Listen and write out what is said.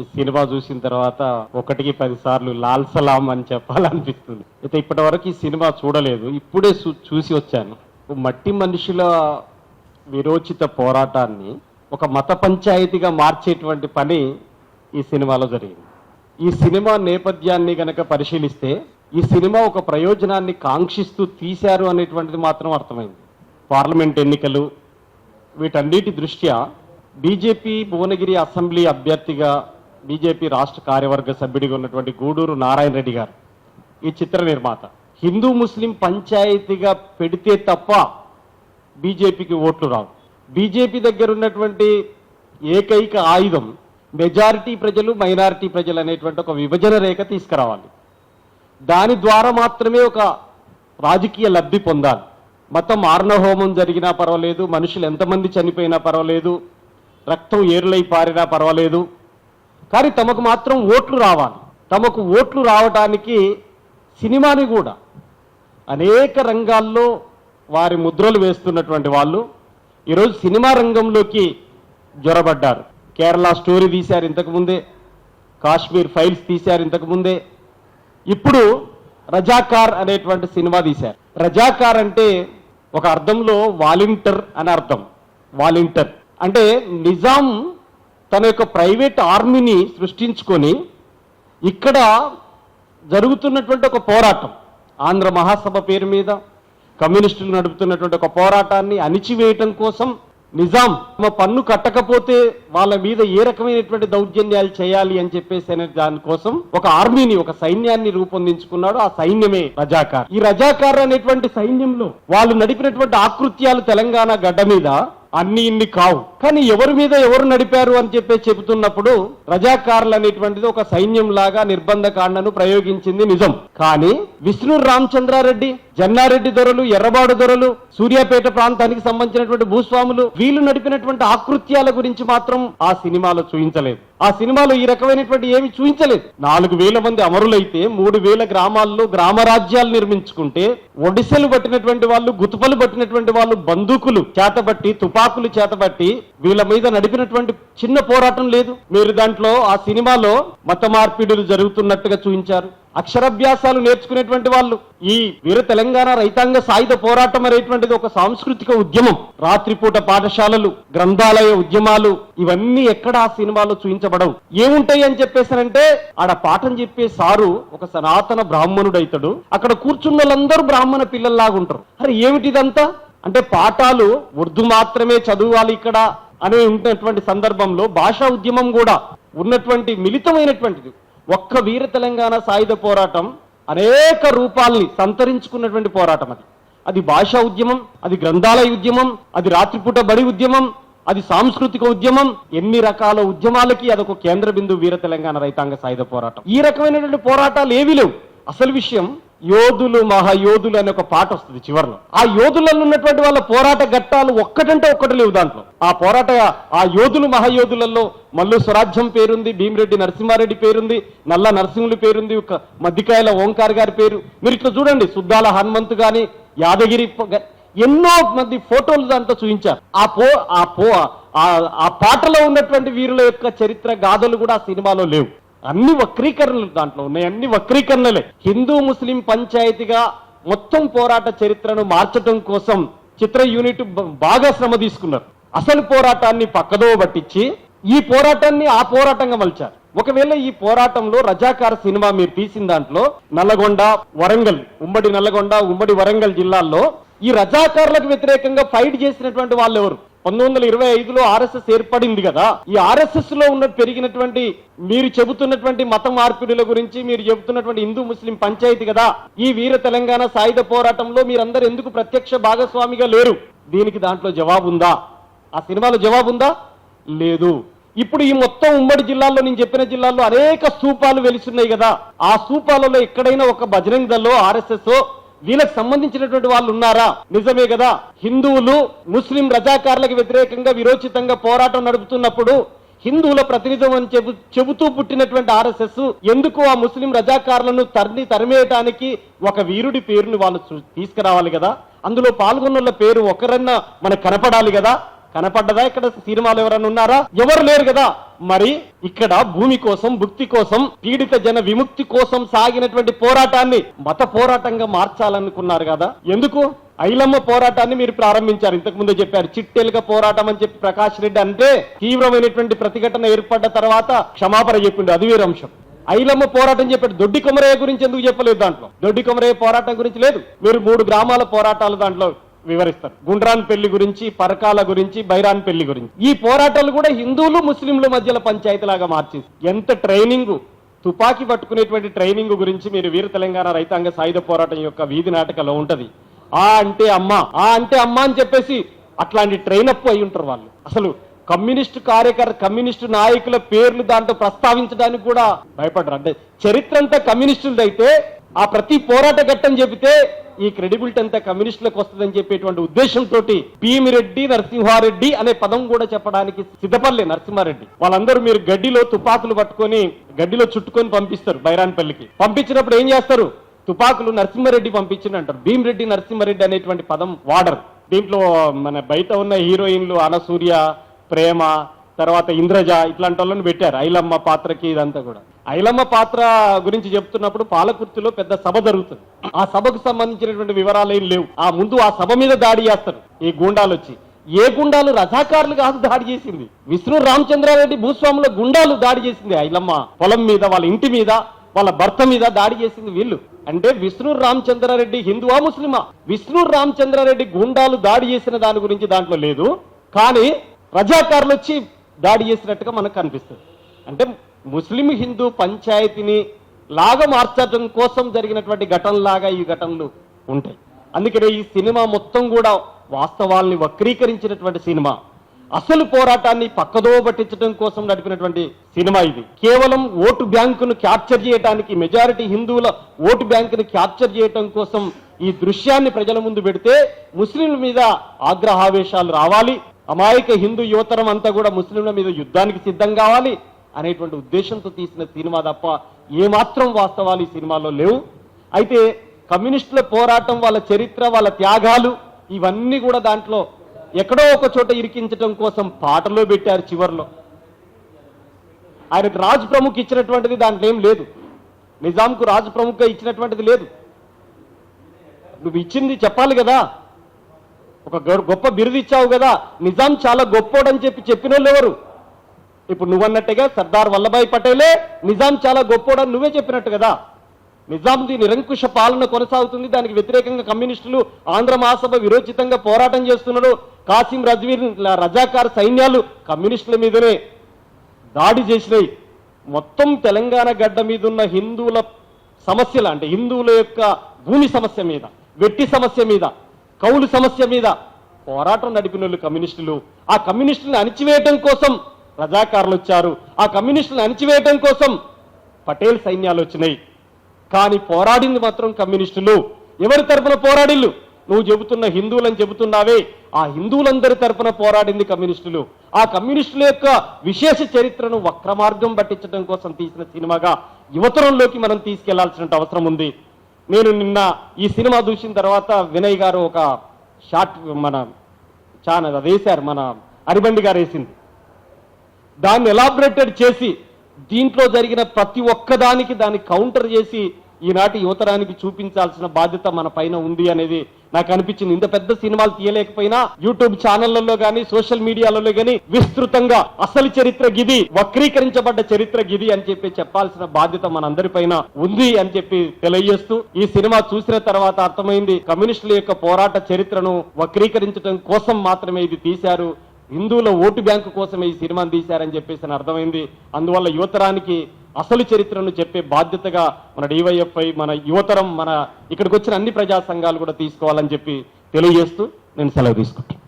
ఈ సినిమా చూసిన తర్వాత ఒకటికి పది సార్లు లాల్ సలాం అని చెప్పాలనిపిస్తుంది. అయితే ఇప్పటి వరకు ఈ సినిమా చూడలేదు. ఇప్పుడే చూ- చూసి వచ్చాను. మట్టి మనుషుల విరోచిత పోరాటాన్ని ఒక మత పంచాయతీగా మార్చేటువంటి పని ఈ సినిమాలో జరిగింది. ఈ సినిమా నేపథ్యాన్ని గనక పరిశీలిస్తే ఈ సినిమా ఒక ప్రయోజనాన్ని కాంక్షిస్తూ తీశారు అనేటువంటిది మాత్రం అర్థమైంది. పార్లమెంట్ ఎన్నికలు వీటన్నిటి దృష్ట్యా బీజేపీ భువనగిరి అసెంబ్లీ అభ్యర్థిగా బీజేపీ రాష్ట్ర కార్యవర్గ సభ్యుడిగా ఉన్నటువంటి గూడూరు నారాయణ రెడ్డి గారు. ఈ చిత్ర నిర్మాత. హిందూ ముస్లిం పంచాయతీగా పెడితే తప్ప బీజేపీకి ఓట్లు రావు. బీజేపీ దగ్గర ఉన్నటువంటి ఏకైక ఆయుధం మెజారిటీ ప్రజలు మైనారిటీ ప్రజలు అనేటువంటి ఒక విభజన రేఖ తీసుకురావాలి. దాని ద్వారా మాత్రమే ఒక రాజకీయ లబ్ధి పొందాలి. మతం ఆర్ణహోమం జరిగినా పర్వాలేదు మనుషులు ఎంతమంది చనిపోయినా పర్వాలేదు రక్తం ఏరులై పారినా పర్వాలేదు కానీ తమకు మాత్రం ఓట్లు రావాలి. తమకు ఓట్లు రావడానికి సినిమాని కూడా. అనేక రంగాల్లో వారి ముద్రలు వేస్తున్నటువంటి వాళ్ళు ఈరోజు సినిమా రంగంలోకి జ్వరబడ్డారు కేరళ స్టోరీ తీశారు ఇంతకుముందే కాశ్మీర్ ఫైల్స్ తీశారు ఇంతకుముందే ఇప్పుడు రజాకార్ అనేటువంటి సినిమా తీశారు. రజాకార్ అంటే ఒక అర్థంలో వాలింటర్ అని అర్థం. వాలింటర్. అంటే నిజాం తన యొక్క ప్రైవేట్ ఆర్మీని సృష్టించుకొని ఇక్కడ జరుగుతున్నటువంటి ఒక పోరాటం. ఆంధ్ర మహాసభ పేరు మీద కమ్యూనిస్టులు నడుపుతున్నటువంటి ఒక పోరాటాన్ని అణిచివేయటం కోసం నిజాం తమ పన్ను కట్టకపోతే వాళ్ళ మీద ఏ రకమైనటువంటి దౌర్జన్యాలు చేయాలి అని చెప్పేసి అనే దానికోసం ఒక ఆర్మీని ఒక సైన్యాన్ని రూపొందించుకున్నాడు ఆ సైన్యమే రజాకార్. ఈ రజాకార్ అనేటువంటి సైన్యంలో వాళ్ళు నడిపినటువంటి ఆకృత్యాలు తెలంగాణ గడ్డ మీద అన్ని ఇన్ని కావు. కానీ ఎవరి మీద ఎవరు నడిపారు అని చెప్పి చెబుతున్నప్పుడు రజాకారులు అనేటువంటిది ఒక సైన్యం లాగా నిర్బంధ కాండను ప్రయోగించింది నిజం. కానీ విష్ణు రామచంద్రారెడ్డి జన్నారెడ్డి దొరలు ఎర్రబాడు దొరలు సూర్యాపేట ప్రాంతానికి సంబంధించినటువంటి భూస్వాములు వీళ్ళు నడిపినటువంటి ఆకృత్యాల గురించి మాత్రం ఆ సినిమాలో చూపించలేదు ఆ సినిమాలో ఈ రకమైనటువంటి ఏమి చూపించలేదు నాలుగు వేల మంది అమరులైతే మూడు వేల గ్రామాల్లో గ్రామరాజ్యాలు నిర్మించుకుంటే ఒడిసెలు పట్టినటువంటి వాళ్ళు గుతుపలు పట్టినటువంటి వాళ్ళు బందూకులు చేతబట్టి తుపాకులు చేతబట్టి వీళ్ళ మీద నడిపినటువంటి చిన్న పోరాటం లేదు. మీరు దాంట్లో ఆ సినిమాలో మత మార్పిడులు జరుగుతున్నట్టుగా చూపించారు అక్షరాభ్యాసాలు నేర్చుకునేటువంటి వాళ్ళు. ఈ వీర తెలంగాణ రైతాంగ సాయుధ పోరాటం అనేటువంటిది ఒక సాంస్కృతిక ఉద్యమం. రాత్రిపూట పాఠశాలలు గ్రంథాలయ ఉద్యమాలు ఇవన్నీ ఎక్కడ ఆ సినిమాలో చూపించబడవు. ఏముంటాయి అని చెప్పేసారంటే ఆడ పాఠం చెప్పే సారు ఒక సనాతన బ్రాహ్మణుడైతాడు. అక్కడ కూర్చున్న వాళ్ళందరూ బ్రాహ్మణ పిల్లల్లాగా ఉంటారు అరే ఏమిటిదంతా? అంటే పాఠాలు ఉర్దూ మాత్రమే చదవాలి ఇక్కడ అనే ఉన్నటువంటి సందర్భంలో భాషా ఉద్యమం కూడా ఉన్నటువంటి మిళితమైనటువంటిది. ఒక్క వీర తెలంగాణ సాయుధ పోరాటం అనేక రూపాల్ని సంతరించుకున్నటువంటి పోరాటం అది. అది భాషా ఉద్యమం అది గ్రంథాలయ ఉద్యమం అది రాత్రిపూట బడి ఉద్యమం అది సాంస్కృతిక ఉద్యమం ఎన్ని రకాల ఉద్యమాలకి అదొక కేంద్ర బిందు వీర తెలంగాణ రైతాంగ సాయుధ పోరాటం. ఈ రకమైనటువంటి పోరాటాలు ఏవి లేవు. అసలు విషయం యోధులు మహాయోధులు అనే ఒక పాట వస్తుంది చివరిలో. ఆ యోధులలో ఉన్నటువంటి వాళ్ళ పోరాట ఘట్టాలు ఒక్కటంటే ఒక్కటి లేవు దాంట్లో. ఆ పోరాట ఆ యోధులు మహాయోధులలో మల్లు స్వరాజ్యం పేరుంది భీమిరెడ్డి నరసింహారెడ్డి పేరుంది నల్ల నరసింహులు పేరుంది ఒక మద్దికాయల ఓంకార్ గారి పేరు. మీరు ఇట్లా చూడండి సుద్దాల హనుమంతు గాని యాదగిరి ఎన్నో మంది ఫోటోలు దాంట్లో చూపించారు. ఆ పో ఆ పో ఆ- ఆ పాటలో ఉన్నటువంటి వీరుల యొక్క చరిత్ర గాథలు కూడా ఆ సినిమాలో లేవు. అన్ని వక్రీకరణలు దాంట్లో ఉన్నాయి అన్ని వక్రీకరణలే. హిందూ ముస్లిం పంచాయతీగా మొత్తం పోరాట చరిత్రను మార్చడం కోసం చిత్ర యూనిట్ బాగా శ్రమ తీసుకున్నారు. అసలు పోరాటాన్ని పక్కదో పట్టించి ఈ పోరాటాన్ని ఆ పోరాటంగా మలిచారు. ఒకవేళ ఈ పోరాటంలో రజాకార సినిమా మీరు తీసిన దాంట్లో నల్లగొండ వరంగల్ ఉమ్మడి నల్లగొండ ఉమ్మడి వరంగల్ జిల్లాల్లో ఈ రజాకారులకు వ్యతిరేకంగా ఫైట్ చేసినటువంటి వాళ్ళు ఎవరు పంతొమ్మిది వందల ఇరవై ఐదులో ఆర్ఎస్ఎస్ ఏర్పడింది కదా. ఈ ఆర్ఎస్ఎస్లో ఉన్న పెరిగినటువంటి మీరు చెబుతున్నటువంటి మత మార్పిడుల గురించి మీరు చెబుతున్నటువంటి హిందూ ముస్లిం పంచాయతీ కదా ఈ వీర తెలంగాణ సాయుధ పోరాటంలో మీరందరూ ఎందుకు ప్రత్యక్ష భాగస్వామిగా లేరు? దీనికి దాంట్లో జవాబు ఉందా ఆ సినిమాలో జవాబు ఉందా లేదు. ఇప్పుడు ఈ మొత్తం ఉమ్మడి జిల్లాల్లో నేను చెప్పిన జిల్లాల్లో అనేక స్తూపాలు వెలిస్తున్నాయి కదా. ఆ స్తూపాలలో ఎక్కడైనా ఒక బజరంగ్ దళో ఆర్ఎస్ఎస్ వీళ్ళకి సంబంధించినటువంటి వాళ్ళు ఉన్నారా? నిజమే కదా. హిందువులు ముస్లిం రజాకారులకు వ్యతిరేకంగా విరోచితంగా పోరాటం నడుపుతున్నప్పుడు హిందువుల ప్రతినిధం అని చెబు చెబుతూ పుట్టినటువంటి ఆర్ఎస్ఎస్ ఎందుకు ఆ ముస్లిం రజాకారులను తరిని తరిమేయటానికి ఒక వీరుడి పేరుని వాళ్ళు తీసుకురావాలి కదా? అందులో పాల్గొన్న పేరు ఒకరన్నా మనకు కనపడాలి కదా? కనపడ్డదా ఇక్కడ సినిమాలు ఎవరైనా ఉన్నారా? ఎవరు లేరు కదా. మరి ఇక్కడ భూమి కోసం భుక్తి కోసం పీడిత జన విముక్తి కోసం సాగినటువంటి పోరాటాన్ని మత పోరాటంగా మార్చాలనుకున్నారు కదా. ఎందుకు? ఐలమ్మ పోరాటాన్ని మీరు ప్రారంభించారు. ఇంతకు ముందే చెప్పారు. చిట్టెలుక పోరాటం అని చెప్పి ప్రకాష్ రెడ్డి అంటే తీవ్రమైనటువంటి ప్రతిఘటన ఏర్పడ్డ తర్వాత క్షమాపణ చెప్పిండు. అది వేరే అంశం. ఐలమ్మ పోరాటం చెప్పాడు. దొడ్డి కొమరయ్య గురించి ఎందుకు చెప్పలేదు దాంట్లో? దొడ్డి కొమరయ్య పోరాటం గురించి లేదు. మీరు మూడు గ్రామాల పోరాటాలు దాంట్లో వివరిస్తారు. గుండ్రాన్ పెళ్ళి గురించి పరకాల గురించి బైరాన్ పెళ్ళి గురించి. ఈ పోరాటాలు కూడా హిందువులు ముస్లింల మధ్యలో పంచాయతీలాగా మార్చేసి. ఎంత ట్రైనింగ్? తుపాకీ పట్టుకునేటువంటి ట్రైనింగ్ గురించి మీరు వీర తెలంగాణ రైతాంగ సాయుధ పోరాటం యొక్క వీధి నాటకలో ఉంటది. ఆ అంటే అమ్మ. ఆ అంటే అమ్మ అని చెప్పేసి అట్లాంటి ట్రైన్ అప్ అయి ఉంటారు వాళ్ళు. అసలు కమ్యూనిస్ట్ కార్యకర్త కమ్యూనిస్టు నాయకుల పేర్లు దాంట్లో ప్రస్తావించడానికి కూడా భయపడరు. అంటే చరిత్ర అంతా కమ్యూనిస్టులదైతే ఆ ప్రతి పోరాట ఘట్టం చెబితే ఈ క్రెడిబిలిటీ అంతా కమ్యూనిస్టులకు వస్తుందని చెప్పేటువంటి ఉద్దేశంతో భీమిరెడ్డి నరసింహారెడ్డి అనే పదం కూడా చెప్పడానికి సిద్ధపడలే నరసింహారెడ్డి. వాళ్ళందరూ మీరు గడ్డిలో తుపాకులు పట్టుకొని గడ్డిలో చుట్టుకొని పంపిస్తారు బైరాన్పల్లికి. పంపించినప్పుడు ఏం చేస్తారు? తుపాకులు నరసింహారెడ్డి పంపించిన అంటారు భీమిరెడ్డి నరసింహారెడ్డి అనేటువంటి పదం వాడరు. దీంట్లో మన బయట ఉన్న హీరోయిన్లు అనసూర్య ప్రేమ తర్వాత ఇంద్రజ ఇట్లాంటి వాళ్ళని పెట్టారు. ఐలమ్మ పాత్రకి ఇదంతా కూడా. ఐలమ్మ పాత్ర గురించి చెప్తున్నప్పుడు పాలకుర్తిలో పెద్ద సభ జరుగుతుంది. ఆ సభకు సంబంధించినటువంటి వివరాలు ఏం లేవు. ఆ ముందు ఆ సభ మీద దాడి చేస్తారు. ఈ గుండాలు వచ్చి. ఏ గుండాలు? రజాకారులు కాదు దాడి చేసింది. విష్ణు రామచంద్రారెడ్డి భూస్వాముల గుండాలు దాడి చేసింది ఐలమ్మ. పొలం మీద వాళ్ళ ఇంటి మీద వాళ్ళ భర్త మీద దాడి చేసింది వీళ్ళు. అంటే విష్ణు రామచంద్రారెడ్డి హిందువా ముస్లిమా? విష్ణు రామచంద్రారెడ్డి గుండాలు దాడి చేసిన దాని గురించి దాంట్లో లేదు. కానీ రజాకారులు వచ్చి దాడి చేసినట్టుగా మనకు కనిపిస్తుంది. అంటే ముస్లిం హిందూ పంచాయతీని లాగా మార్చడం కోసం జరిగినటువంటి ఘటనలాగా ఈ ఘటనలు ఉంటాయి. అందుకనే ఈ సినిమా మొత్తం కూడా వాస్తవాల్ని వక్రీకరించినటువంటి సినిమా. అసలు పోరాటాన్ని పక్కదో పట్టించడం కోసం నడిపినటువంటి సినిమా ఇది. కేవలం ఓటు బ్యాంకును క్యాప్చర్ చేయడానికి మెజారిటీ హిందువుల ఓటు బ్యాంకును క్యాప్చర్ చేయడం కోసం ఈ దృశ్యాన్ని ప్రజల ముందు పెడితే ముస్లింల మీద ఆగ్రహావేశాలు రావాలి. అమాయక హిందూ యువతరం అంతా కూడా ముస్లింల మీద యుద్ధానికి సిద్ధం కావాలి. అనేటువంటి ఉద్దేశంతో తీసిన సినిమా తప్ప ఏమాత్రం వాస్తవాలు ఈ సినిమాలో లేవు. అయితే కమ్యూనిస్టుల పోరాటం వాళ్ళ చరిత్ర వాళ్ళ త్యాగాలు ఇవన్నీ కూడా దాంట్లో ఎక్కడో ఒక చోట ఇరికించడం కోసం పాటలో పెట్టారు చివర్లో. ఆయనకు రాజ్ ప్రముఖ్ ఇచ్చినటువంటిది దాంట్లో ఏం లేదు. నిజాంకు రాజ్ ప్రముఖ ఇచ్చినటువంటిది లేదు. నువ్వు ఇచ్చింది చెప్పాలి కదా. ఒక గొప్ప బిరుదు ఇచ్చావు కదా. నిజాం చాలా గొప్పోడని చెప్పి చెప్పినోళ్ళు ఎవరు? ఇప్పుడు నువ్వన్నట్టుగా సర్దార్ వల్లభాయ్ పటేలే నిజాం చాలా గొప్పోడని నువ్వే చెప్పినట్టు కదా. నిజాంది నిరంకుశ పాలన కొనసాగుతుంది. దానికి వ్యతిరేకంగా కమ్యూనిస్టులు ఆంధ్ర మహాసభ విరోచితంగా పోరాటం చేస్తున్నారు. కాసిం రజ్వీర్ రజాకార్ సైన్యాలు కమ్యూనిస్టుల మీదనే దాడి చేసినాయి. మొత్తం తెలంగాణ గడ్డ మీద ఉన్న హిందువుల సమస్యల అంటే హిందువుల యొక్క భూమి సమస్య మీద వెట్టి సమస్య మీద కౌలు సమస్య మీద పోరాటం నడిపిన వాళ్ళు కమ్యూనిస్టులు. ఆ కమ్యూనిస్టులను అణిచివేయటం కోసం రజాకారులు వచ్చారు. ఆ కమ్యూనిస్టులను అణిచివేయడం కోసం పటేల్ సైన్యాలు వచ్చినాయి. కానీ పోరాడింది మాత్రం కమ్యూనిస్టులు. ఎవరి తరపున పోరాడిల్లు? నువ్వు చెబుతున్న హిందువులని చెబుతున్నావే. ఆ హిందువులందరి తరపున పోరాడింది కమ్యూనిస్టులు. ఆ కమ్యూనిస్టుల యొక్క విశేష చరిత్రను వక్రమార్గం పట్టించడం కోసం తీసిన సినిమాగా యువతరంలోకి మనం తీసుకెళ్ళాల్సిన అవసరం ఉంది. నేను నిన్న ఈ సినిమా చూసిన తర్వాత వినయ్ గారు ఒక షార్ట్ మన ఛానల్ వేశారు మన అరిబండి గారు వేసింది. దాన్ని ఎలాబరేటెడ్ చేసి దీంట్లో జరిగిన ప్రతి ఒక్కదానికి దాన్ని కౌంటర్ చేసి ఈనాటి యువతరానికి చూపించాల్సిన బాధ్యత మన పైన ఉంది అనేది నాకు అనిపించింది. ఇంత పెద్ద సినిమాలు తీయలేకపోయినా యూట్యూబ్ ఛానళ్ళలో గానీ సోషల్ మీడియాలలో గానీ విస్తృతంగా అసలు చరిత్ర గిది వక్రీకరించబడ్డ చరిత్ర గిది అని చెప్పి చెప్పాల్సిన బాధ్యత మనందరిపైన ఉంది అని చెప్పి తెలియజేస్తూ ఈ సినిమా చూసిన తర్వాత అర్థమైంది. కమ్యూనిస్టుల యొక్క పోరాట చరిత్రను వక్రీకరించడం కోసం మాత్రమే ఇది తీశారు. హిందువుల ఓటు బ్యాంకు కోసమే ఈ సినిమాని తీశారని చెప్పేసి అర్థమైంది. అందువల్ల యువతరానికి అసలు చరిత్రను చెప్పే బాధ్యతగా మన డివైఎఫ్ఐ మన యువతరం మన ఇక్కడికి వచ్చిన అన్ని ప్రజా సంఘాలు కూడా తీసుకోవాలని చెప్పి తెలియజేస్తూ నేను సెలవు తీసుకుంటాను